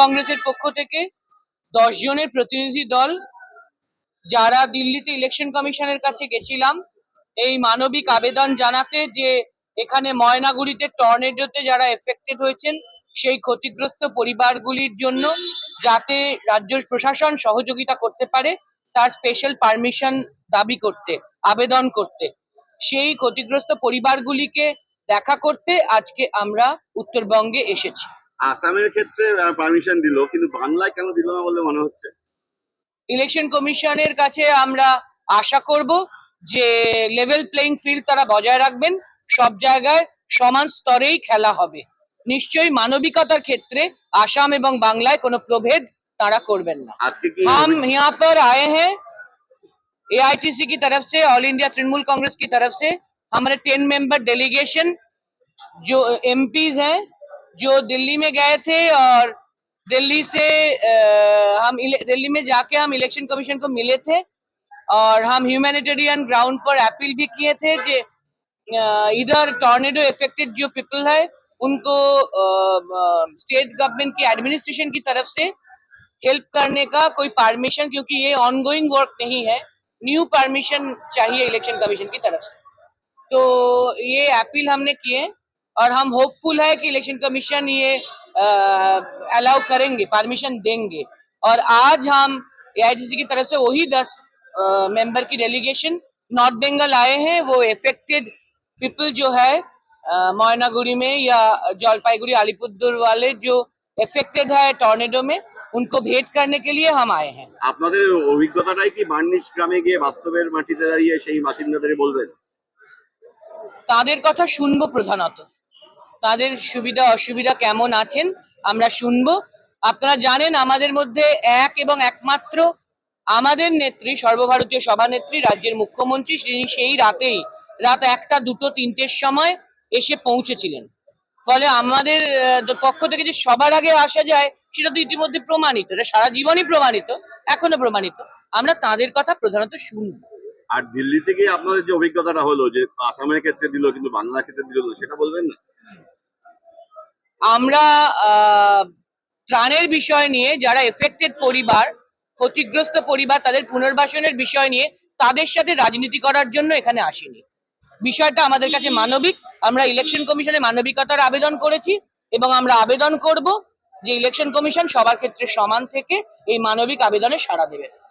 কংগ্রেসের পক্ষ থেকে দশ জনের প্রতিনিধি দল যারা দিল্লিতে ইলেকশন কমিশনের কাছে গেছিলাম, এই মানবিক আবেদন জানাতে যে এখানে ময়নাগুড়িতে টর্নেডোতে যারা এফেক্টেড হয়েছেন, সেই ক্ষতিগ্রস্ত পরিবারগুলির জন্য যাতে রাজ্য প্রশাসন সহযোগিতা করতে পারে, তার স্পেশাল পারমিশন দাবি করতে, আবেদন করতে। সেই ক্ষতিগ্রস্ত পরিবারগুলিকে দেখা করতে আজকে আমরা উত্তরবঙ্গে এসেছি। আসামের ক্ষেত্রে পারমিশন দিল কিন্তু বাংলায় কেন দিল না বলে মনে হচ্ছে ইলেকশন কমিশনের কাছে আমরা আশা করব যে লেভেল প্লেইং ফিল্ড তারা বজায় রাখবেন সব জায়গায় সমান স্তরেই খেলা হবে নিশ্চয়ই মানবিকতার ক্ষেত্রে আসাম এবং বাংলায় কোনো প্রভেদ তারা করবেন না আজকে কি हम यहाँ पर आए हैं एआईटीसी की तरफ से ऑल इंडिया तृणमूल कांग्रेस की तरफ से हमारे टेन मेंबर डेलीगेशन जो एमपीज हैं जो दिल्ली में गए थे और दिल्ली से अ, हम दिल्ली में जाके हम इलेक्शन कमीशन को मिले थे और हम ह्यूमैनिटेरियन ग्राउंड पर अपील भी किए थे अ, इधर टॉर्नेडो इफेक्टेड जो पीपल है उनको स्टेट गवर्नमेंट की एडमिनिस्ट्रेशन की तरफ़ से हेल्प करने का कोई परमिशन क्योंकि ये ऑनगोइंग वर्क नहीं है न्यू परमिशन चाहिए इलेक्शन कमीशन की तरफ़ से। तो ये अपील हमने किए। और हम होपफुल है कि इलेक्शन कमीशन ये अलाउ करेंगे परमिशन देंगे और आज हम एआईटीसी की तरफ से वही दस मेंबर की डेलीगेशन नॉर्थ बंगाल आए हैं वो इफेक्टेड पीपल जो है अ, मोयनागुड़ी में या जलपाईगुड़ी अलीपुरदुर वाले जो इफेक्टेड है टॉर्नेडो में उनको भेंट करने के लिए हम आए हैं আপনাদের অভিজ্ঞতাটাই কি বার্নিশ গ্রামে গিয়ে বাস্তবের মাটিতে দাঁড়িয়ে সেই বাসিন্দাদের বলবেন তাদের কথা শুনবো প্রধানত তাদের সুবিধা অসুবিধা কেমন আছেন আমরা শুনব। আপনারা জানেন আমাদের মধ্যে এক এবং একমাত্র আমাদের নেত্রী, সর্বভারতীয় সভানেত্রী, রাজ্যের মুখ্যমন্ত্রী তিনি সেই রাতেই, রাত একটা, দুটো, তিনটের সময় এসে পৌঁছেছিলেন। ফলে আমাদের পক্ষ থেকে যে সবার আগে আসা যায়, সেটা তো ইতিমধ্যে প্রমাণিত, এটা সারা জীবনই প্রমাণিত, এখনও প্রমাণিত। আমরা তাদের কথা প্রধানত শুনব। আর দিল্লি থেকে আপনাদের যে অভিজ্ঞতাটা হলো যে আসামের ক্ষেত্রে দিল, কিন্তু বাংলার ক্ষেত্রে দিল সেটা বলবেন না? আমরা আহ, ত্রাণের বিষয় নিয়ে যারা এফেক্টেড পরিবার ক্ষতিগ্রস্ত পরিবার তাদের পুনর্বাসনের বিষয় নিয়ে তাদের সাথে রাজনীতি করার জন্য এখানে আসিনি। বিষয়টা আমাদের কাছে মানবিক। আমরা ইলেকশন কমিশনে মানবিকতার আবেদন করেছি এবং আমরা আবেদন করব যে ইলেকশন কমিশন সবার ক্ষেত্রে সমান থেকে এই মানবিক আবেদনে সাড়া দেবে।